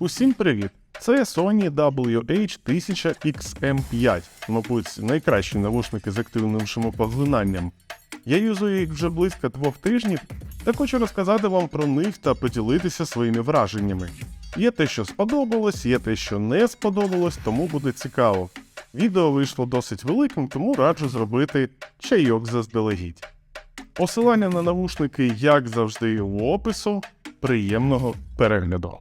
Усім привіт! Це Sony WH-1000XM5, мабуть, найкращі навушники з активним шумопоглинанням. Я юзую їх вже близько двох тижнів та хочу розказати вам про них та поділитися своїми враженнями. Є те, що сподобалось, є те, що не сподобалось, тому буде цікаво. Відео вийшло досить великим, тому раджу зробити чайок заздалегідь. Посилання на навушники, як завжди, у опису. Приємного перегляду.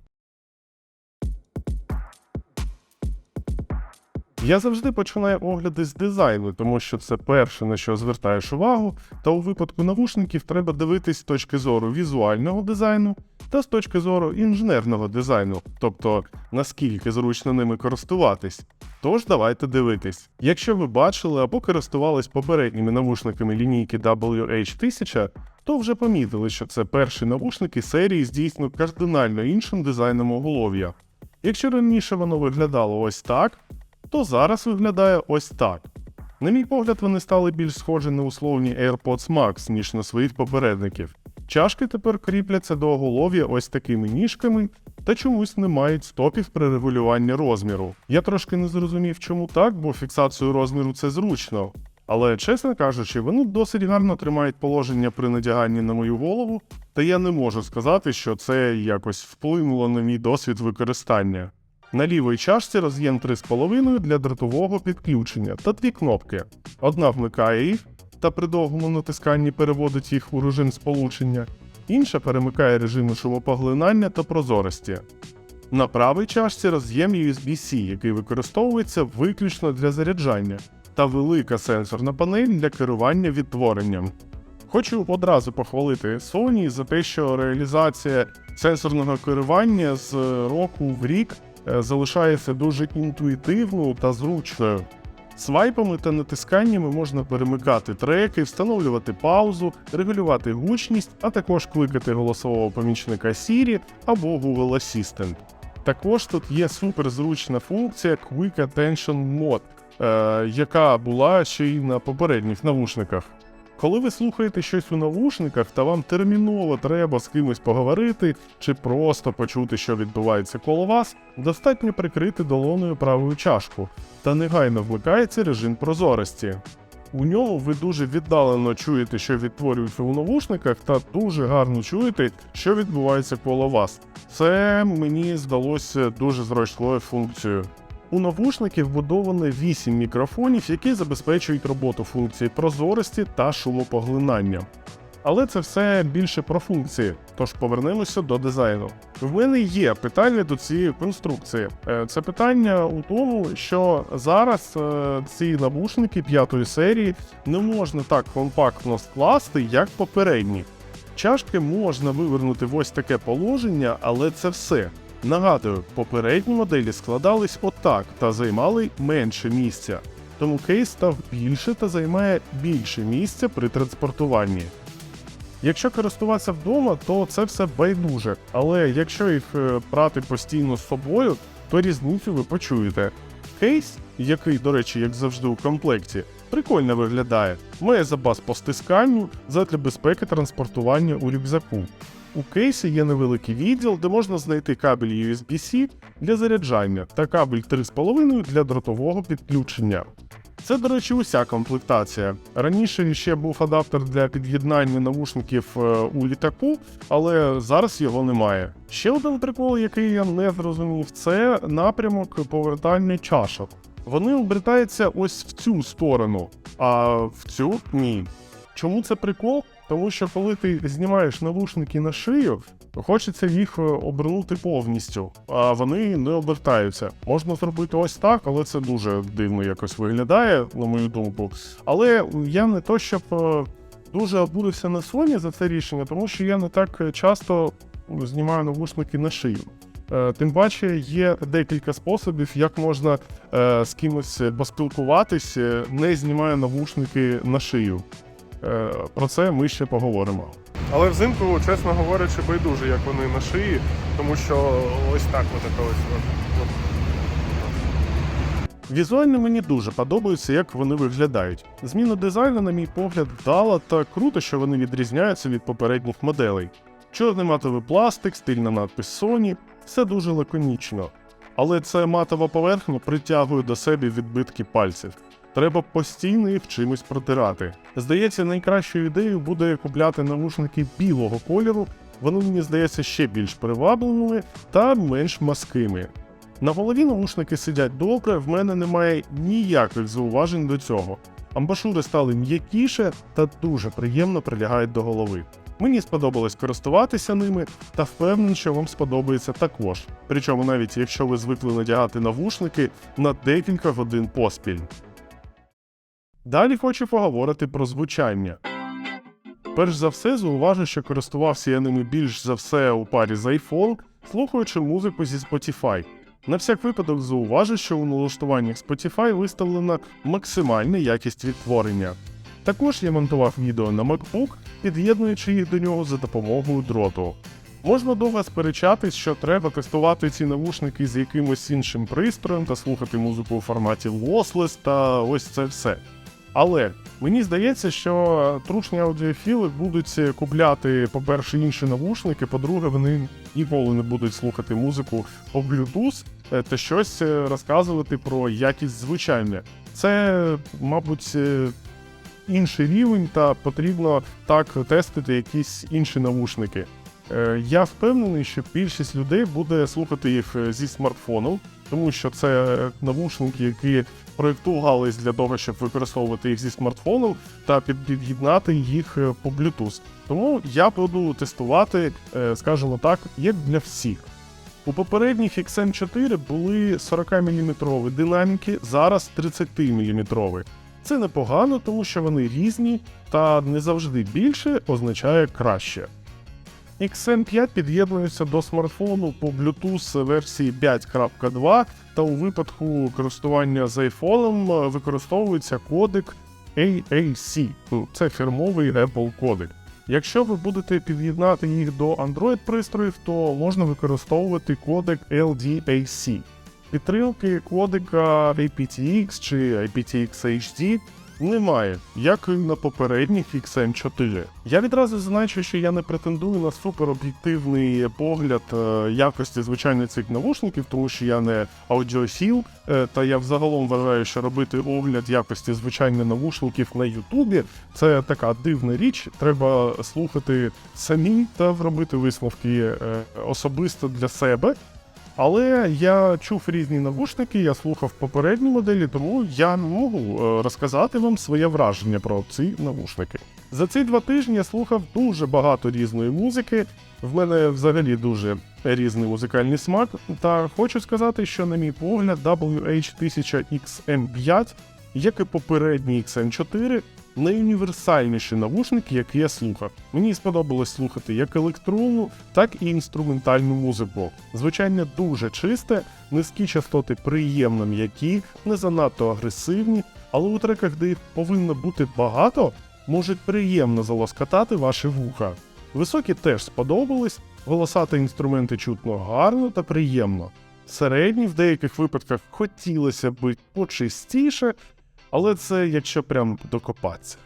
Я завжди починаю огляди з дизайну, тому що це перше, на що звертаєш увагу, та у випадку навушників треба дивитись з точки зору візуального дизайну та з точки зору інженерного дизайну, тобто наскільки зручно ними користуватись. Тож давайте дивитись. Якщо ви бачили або користувались попередніми навушниками лінійки WH1000, то вже помітили, що це перші навушники серії з дійсно кардинально іншим дизайном оголов'я. Якщо раніше воно виглядало ось так, то зараз виглядає ось так. На мій погляд, вони стали більш схожі на условні AirPods Max, ніж на своїх попередників. Чашки тепер кріпляться до оголов'я ось такими ніжками та чомусь не мають стопів при регулюванні розміру. Я трошки не зрозумів, чому так, бо фіксацію розміру це зручно. Але, чесно кажучи, вони досить гарно тримають положення при надяганні на мою голову, та я не можу сказати, що це якось вплинуло на мій досвід використання. На лівій чашці роз'єм 3,5 для дротового підключення та дві кнопки. Одна вмикає їх та при довгому натисканні переводить їх у режим сполучення, інша перемикає режими шумопоглинання та прозорості. На правій чашці роз'єм USB-C, який використовується виключно для заряджання, та велика сенсорна панель для керування відтворенням. Хочу одразу похвалити Sony за те, що реалізація сенсорного керування з року в рік залишається дуже інтуїтивною та зручною. Свайпами та натисканнями можна перемикати треки, встановлювати паузу, регулювати гучність, а також кликати голосового помічника Siri або Google Assistant. Також тут є суперзручна функція Quick Attention Mode, е, яка була ще й на попередніх навушниках. Коли ви слухаєте щось у навушниках, та вам терміново треба з кимось поговорити чи просто почути, що відбувається коло вас, достатньо прикрити долоною правою чашку, та негайно вмикається режим прозорості. У ньому ви дуже віддалено чуєте, що відтворюється у навушниках, та дуже гарно чуєте, що відбувається коло вас. Це мені здалося дуже зручною функцією. У навушників вбудовано 8 мікрофонів, які забезпечують роботу функцій прозорості та шумопоглинання. Але це все більше про функції, тож повернемося до дизайну. В мене є питання до цієї конструкції. Е, Це питання у тому, що зараз е, ці навушники п'ятої серії не можна так компактно скласти, як попередні. Чашки можна вивернути в ось таке положення, але це все. Нагадую, попередні моделі складались отак та займали менше місця, тому кейс став більше та займає більше місця при транспортуванні. Якщо користуватися вдома, то це все байдуже, але якщо їх е, брати постійно з собою, то різницю ви почуєте. Кейс, який, до речі, як завжди у комплекті, прикольно виглядає, має запас по стисканню задля безпеки транспортування у рюкзаку. У кейсі є невеликий відділ, де можна знайти кабель USB-C для заряджання та кабель 3,5 для дротового підключення. Це, до речі, уся комплектація. Раніше ще був адаптер для під'єднання навушників е, у літаку, але зараз його немає. Ще один прикол, який я не зрозумів, це напрямок повертання чашок. Вони обертаються ось в цю сторону, а в цю ні. Чому це прикол? Тому що коли ти знімаєш навушники на шию, то хочеться їх е, обернути повністю, а вони не обертаються. Можна зробити ось так, але це дуже дивно якось виглядає, на мою думку. Але я не то, щоб е, дуже обурився на Sony за це рішення, тому що я не так часто знімаю навушники на шию. Е, Тим паче є декілька способів, як можна е, з кимось поспілкуватись, е, не знімає навушники на шию. Е, Про це ми ще поговоримо. Але взимку, чесно говорячи, байдуже, як вони на шиї, тому що ось так от ось. Візуально мені дуже подобається, як вони виглядають. Зміна дизайну, на мій погляд, вдала та круто, що вони відрізняються від попередніх моделей. Чорний матовий пластик, стильна надпис Sony, все дуже лаконічно. Але ця матова поверхня притягує до себе відбитки пальців. Треба постійно їх чимось протирати. Здається, найкращою ідеєю буде купляти навушники білого кольору. Вони мені здається ще більш привабливими та менш маскими. На голові навушники сидять добре, в мене немає ніяких зауважень до цього. Амбашури стали м'якіше та дуже приємно прилягають до голови. Мені сподобалось користуватися ними та впевнений, що вам сподобається також. Причому навіть якщо ви звикли надягати навушники на декілька годин поспіль. Далі хочу поговорити про звучання. Перш за все, зауважу, що користувався я ними більш за все у парі з iPhone, слухаючи музику зі Spotify. На всяк випадок зауважу, що у налаштуваннях Spotify виставлена максимальна якість відтворення. Також я монтував відео на MacBook, під'єднуючи їх до нього за допомогою дроту. Можна довго сперечатись, що треба тестувати ці навушники з якимось іншим пристроєм та слухати музику у форматі lossless та ось це все. Але мені здається, що трушні аудіофіли будуть купляти, по-перше, інші навушники, по-друге, вони ніколи не будуть слухати музику по Bluetooth е, та щось е, розказувати про якість звучання. Це, мабуть, е, інший рівень, та потрібно так тестити якісь інші навушники. Я впевнений, що більшість людей буде слухати їх зі смартфону, тому що це навушники, які проєктувались для того, щоб використовувати їх зі смартфоном та під- під'єднати їх е, по Bluetooth. Тому я буду тестувати, е, скажімо так, як для всіх. У попередніх XM4 були 40-мм динаміки, зараз 30-мм. Це непогано, тому що вони різні, та не завжди більше означає краще. XM5 під'єднується до смартфону по Bluetooth версії 5.2, та у випадку користування з iPhone е, використовується кодек AAC. Ну, Це фірмовий Apple кодек. Якщо ви будете під'єднати їх до Android пристроїв, то можна використовувати кодек LDAC. Підтримки кодека aptX чи aptX HD немає, як і на попередніх XM4. Я відразу зазначу, що я не претендую на супероб'єктивний погляд е, якості звичайно цих навушників, тому що я не аудіофіл, е, та я взагалом вважаю, що робити огляд якості звичайних навушників на Ютубі це така дивна річ. Треба слухати самі та робити висновки е, особисто для себе. Але я чув різні навушники, я слухав попередні моделі, тому я не можу е, розказати вам своє враження про ці навушники. За ці два тижні я слухав дуже багато різної музики. В мене взагалі дуже різний музикальний смак. Та хочу сказати, що, на мій погляд, WH-1000XM5, як і попередній XM4, найуніверсальніші навушники, які я слухав. Мені сподобалось слухати як електронну, так і інструментальну музику. Звучання дуже чисте, низькі частоти приємно м'які, не занадто агресивні, але у треках, де їх повинно бути багато, можуть приємно залоскатати ваші вуха. Високі теж сподобались, голосати інструменти чутно гарно та приємно. Середні в деяких випадках хотілося б почистіше, але це якщо прям докопатися.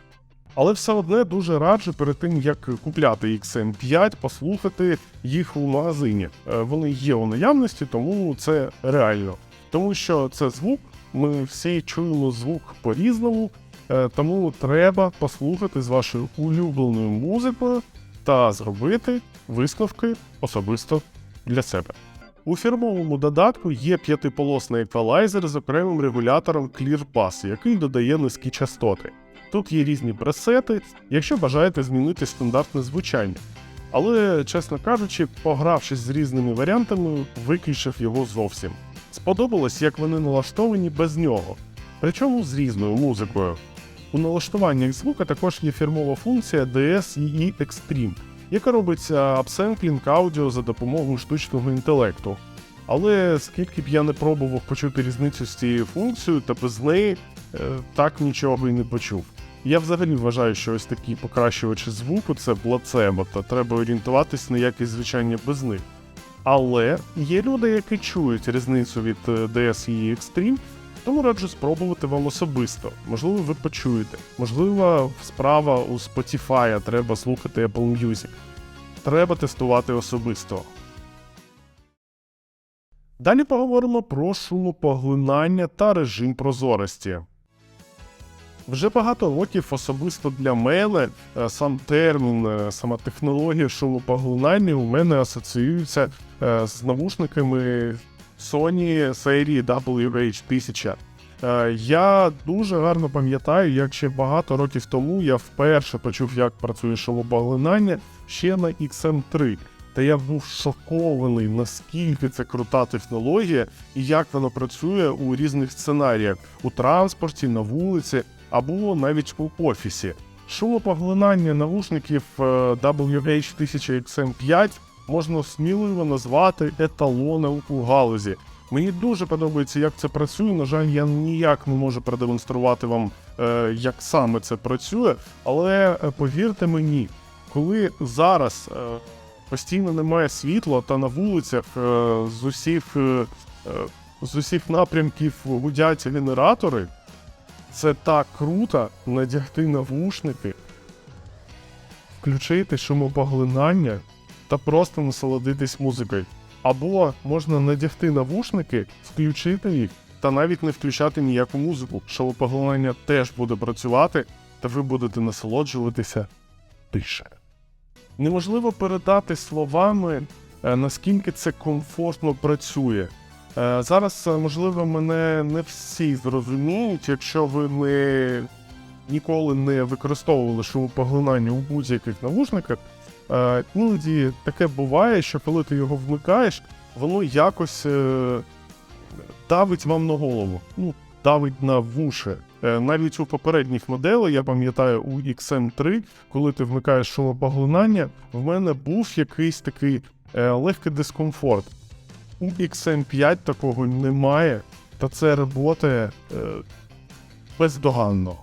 Але все одне дуже раджу перед тим, як купляти XM5, послухати їх у магазині. Е, Вони є у наявності, тому це реально. Тому що це звук, ми всі чуємо звук по-різному, е, тому треба послухати з вашою улюбленою музикою та зробити висновки особисто для себе. У фірмовому додатку є п'ятиполосний еквалайзер з окремим регулятором ClearBass, який додає низькі частоти. Тут є різні пресети, якщо бажаєте змінити стандартне звучання. Але, чесно кажучи, погравшись з різними варіантами, виключив його зовсім. Сподобалось, як вони налаштовані без нього, причому з різною музикою. У налаштуваннях звука також є фірмова функція DSEE Extreme, яка робить апсемплінг аудіо за допомогою штучного інтелекту. Але скільки б я не пробував почути різницю з цією функцією, та без неї е, так нічого і не почув. Я взагалі вважаю, що ось такі покращувачі звуку це плацебо, та треба орієнтуватись на якість звучання без них. Але є люди, які чують різницю від е, DSE Extreme, тому раджу спробувати вам особисто. Можливо, ви почуєте. Можливо, справа у Spotify треба слухати Apple Music. треба тестувати особисто. Далі поговоримо про шумопоглинання та режим прозорості. Вже багато років особисто для мене е, сам термін, е, сама технологія шумопоглинання у мене асоціюється е, з навушниками Sony серії WH1000. Е, Я дуже гарно пам'ятаю, як ще багато років тому я вперше почув, як працює шумопоглинання ще на XM3. Та я був шокований, наскільки це крута технологія і як воно працює у різних сценаріях у транспорті, на вулиці або навіть у офісі. Шумопоглинання навушників е, WH1000XM5 можна сміливо назвати еталоном у галузі. Мені дуже подобається, як це працює. На жаль, я ніяк не можу продемонструвати вам, е, як саме це працює, але е, повірте мені, коли зараз е, постійно немає світла та на вулицях з усіх, з усіх напрямків гудять генератори, це так круто надягти навушники, включити шумопоглинання та просто насолодитись музикою. Або можна надягти навушники, включити їх та навіть не включати ніяку музику. Шумопоглинання теж буде працювати, та ви будете насолоджуватися тише. Неможливо передати словами, е, наскільки це комфортно працює. Е, Зараз, е, можливо, мене не всі зрозуміють, якщо ви не ніколи не використовували шумопоглинання у будь-яких навушниках. Е, Іноді таке буває, що коли ти його вмикаєш, воно якось е, давить вам на голову, ну, давить на вуші. Е, Навіть у попередніх моделях, я пам'ятаю, у XM3, коли ти вмикаєш шумопоглинання, в мене був якийсь такий е, легкий дискомфорт. У XM5 такого немає, та це працює е, бездоганно.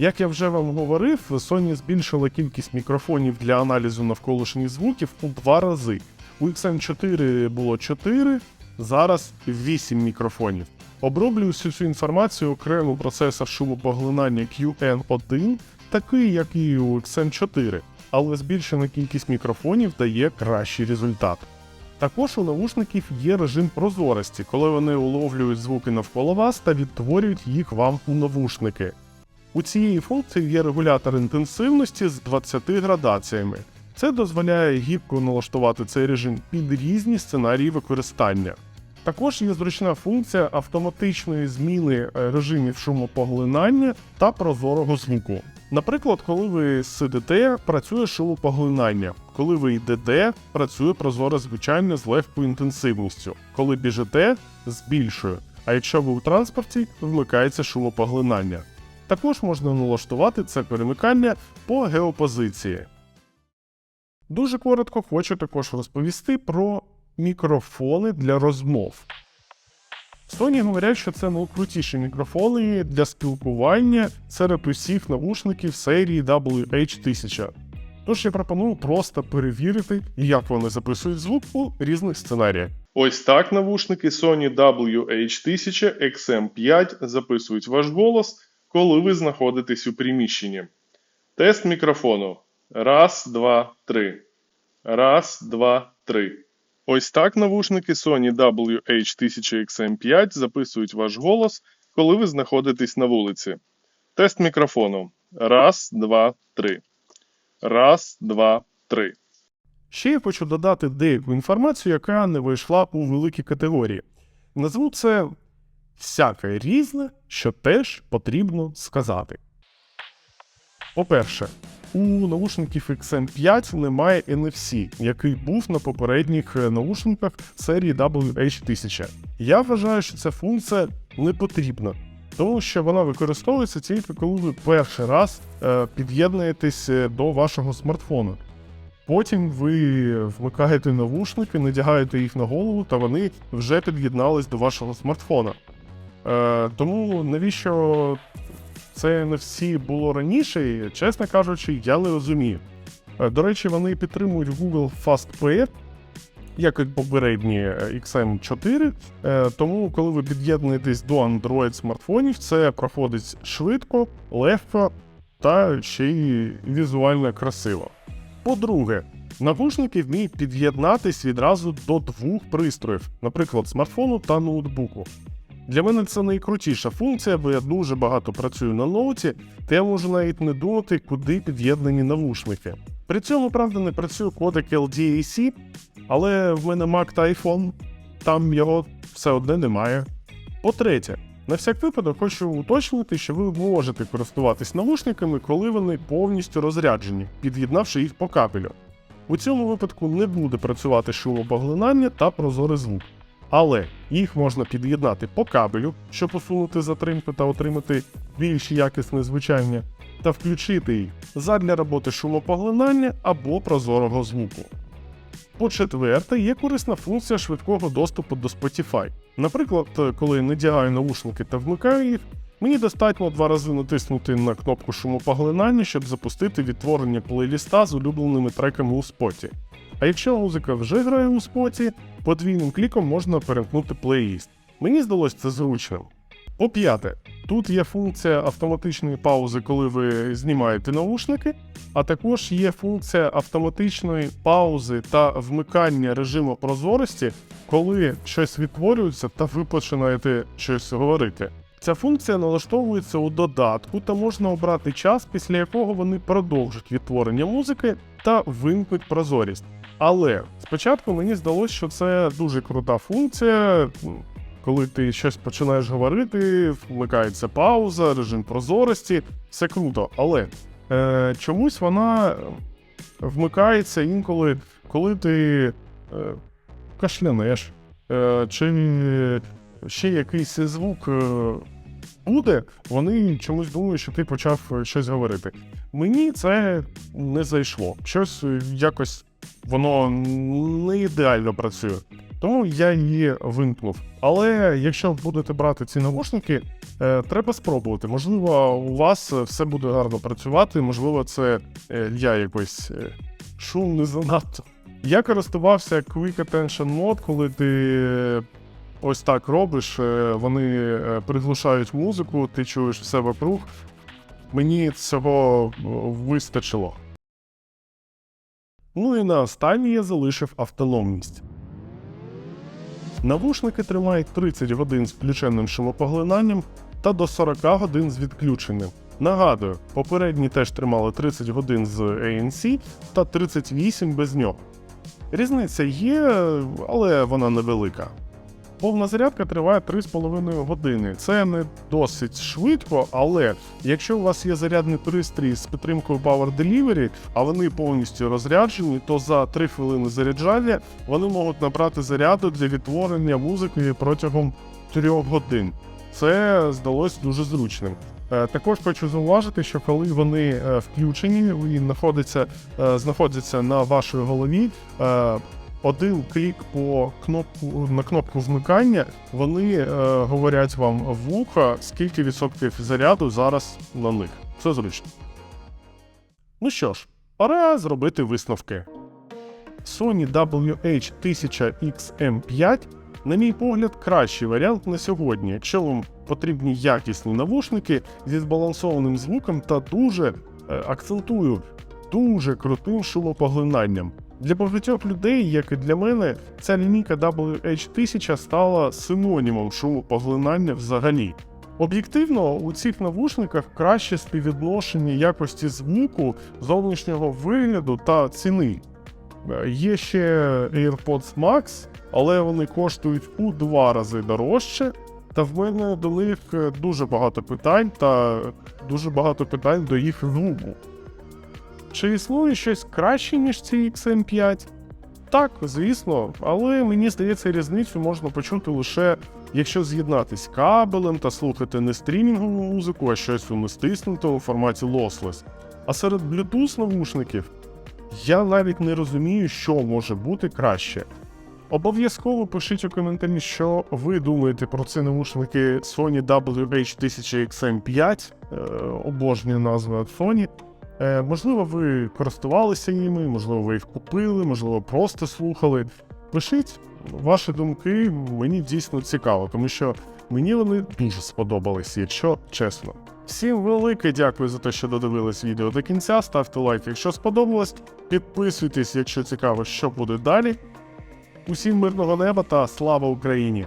Як я вже вам говорив, Sony збільшила кількість мікрофонів для аналізу навколишніх звуків у два рази. У XM4 було 4, зараз 8 мікрофонів. Оброблюю всю цю інформацію окремо процесор шумопоглинання QN1, такий як і у XM4, але збільшена кількість мікрофонів дає кращий результат. Також у навушників є режим прозорості, коли вони уловлюють звуки навколо вас та відтворюють їх вам у навушники. У цієї функції є регулятор інтенсивності з 20 градаціями. Це дозволяє гібко налаштувати цей режим під різні сценарії використання. Також є зручна функція автоматичної зміни е, режимів шумопоглинання та прозорого звуку. Наприклад, коли ви сидите, працює шумопоглинання, коли ви йдете, працює прозоре звучання з легкою інтенсивністю, коли біжите збільшує, а якщо ви у транспорті, вмикається шумопоглинання. Також можна налаштувати це перемикання по геопозиції. Дуже коротко хочу також розповісти про мікрофони для розмов. Sony говорять, що це найкрутіші мікрофони для спілкування серед усіх навушників серії WH1000. Тож я пропоную просто перевірити, як вони записують звук у різних сценаріях. Ось так навушники Sony WH1000 XM5 записують ваш голос, коли ви знаходитесь у приміщенні. Тест мікрофону. Раз, два, три. Раз, два, три. Ось так навушники Sony WH1000 XM5 записують ваш голос, коли ви знаходитесь на вулиці. Тест мікрофону. Раз, два, три. Раз, два, три. Ще я хочу додати деяку інформацію, яка не вийшла у великі категорії. Назву це всяке різне, що теж потрібно сказати. По-перше, у наушників XM5 немає NFC, який був на попередніх е, наушниках серії WH1000. Я вважаю, що ця функція не потрібна, тому що вона використовується тільки коли ви перший раз е, під'єднуєтесь е, до вашого смартфону. Потім ви вмикаєте навушники, надягаєте їх на голову, та вони вже під'єднались до вашого смартфона. Е, тому навіщо це не всі було раніше, чесно кажучи, я не розумію. Е, До речі, вони підтримують Google FastPair, як і попередні е, XM4. Е, Тому, коли ви під'єднуєтесь до Android смартфонів, це проходить швидко, легко та ще й візуально красиво. По-друге, Навушники вміють під'єднатись відразу до двох пристроїв, наприклад, смартфону та ноутбуку. Для мене це найкрутіша функція, бо я дуже багато працюю на ноуті, та я можу навіть не думати, куди під'єднані навушники. При цьому, правда, не працює кодек LDAC, але в мене Mac та iPhone, там його все одне немає. По-третє, на всяк випадок хочу уточнити, що ви можете користуватись навушниками, коли вони повністю розряджені, під'єднавши їх по кабелю. У цьому випадку не буде працювати шумопоглинання та прозорий звук. Але їх можна під'єднати по кабелю, щоб усунути затримку та отримати більш якісне звучання, та включити їх задля роботи шумопоглинання або прозорого звуку. По-четверте, є корисна функція швидкого доступу до Spotify. Наприклад, коли я надягаю наушники та вмикаю їх, мені достатньо два рази натиснути на кнопку шумопоглинання, щоб запустити відтворення плейліста з улюбленими треками у споті. А якщо музика вже грає у споті, подвійним кліком можна перемкнути плейліст. Мені здалося це зручним. По п'яте, тут є функція автоматичної паузи, коли ви знімаєте наушники, а також є функція автоматичної паузи та вмикання режиму прозорості, коли щось відтворюється та ви починаєте щось говорити. Ця функція налаштовується у додатку та можна обрати час, після якого вони продовжать відтворення музики та вимкнуть прозорість. Але спочатку мені здалося, що це дуже крута функція. Коли ти щось починаєш говорити, вмикається пауза, режим прозорості, все круто. Але е, чомусь вона вмикається інколи, коли ти е, кашлянеш, е, чи ще якийсь звук е, буде, вони чомусь думають, що ти почав щось говорити. Мені це не зайшло. Щось е, якось воно не ідеально працює. Тому я її вимкнув. Але якщо будете брати ці навушники, е, треба спробувати. Можливо, у вас все буде гарно працювати, можливо, це е, я якось е, шумний занадто. Я користувався Quick Attention Mode, коли ти е, ось так робиш, е, вони е, приглушають музику, ти чуєш все вокруг. Мені цього е, вистачило. Ну і на останній я залишив автономність. Навушники тримають 30 годин з включеним шумопоглинанням та до 40 годин з відключеним. Нагадую, попередні теж тримали 30 годин з ANC та 38 без нього. Різниця є, але вона невелика. Повна зарядка триває 3,5 години. Це не досить швидко, але якщо у вас є зарядний пристрій з підтримкою Power Delivery, а вони повністю розряджені, то за 3 хвилини заряджання вони можуть набрати заряду для відтворення музики протягом 3 годин. Це здалось дуже зручним. Е, Також хочу зауважити, що коли вони е, включені і знаходяться, е, знаходяться на вашій голові, один клік по кнопку на кнопку вмикання, вони е, говорять вам в вухо, скільки відсотків заряду зараз на них. Це зручно. Ну що ж, пора зробити висновки. Sony WH-1000XM5, на мій погляд, кращий варіант на сьогодні, якщо вам потрібні якісні навушники зі збалансованим звуком та дуже е, акцентую, дуже крутим шумопоглинанням. Для багатьох людей, як і для мене, ця лінійка WH1000 стала синонімом шумопоглинання взагалі. Об'єктивно, у цих навушниках краще співвідношення якості звуку, зовнішнього вигляду та ціни. Е, Є ще AirPods Max, але вони коштують у два рази дорожче. Та в мене до них е, дуже багато питань та дуже багато питань до їх звуку. Чи існує щось краще, ніж ці XM5? Так, звісно, але мені здається, різницю можна почути лише якщо з'єднатись кабелем та слухати не стрімінгову музику, а щось у нестиснутому форматі lossless. А серед Bluetooth навушників я навіть не розумію, що може бути краще. Обов'язково пишіть у коментарі, що ви думаєте про ці навушники Sony WH-1000XM5, е, обожнюю назва Sony. Е, можливо, ви користувалися ними, можливо, ви їх купили, можливо, просто слухали. Пишіть ваші думки, мені дійсно цікаво, тому що мені вони дуже сподобалися, якщо чесно. Всім велике дякую за те, що додивились відео до кінця. Ставте лайк, якщо сподобалось. Підписуйтесь, якщо цікаво, що буде далі. Усім мирного неба та слава Україні!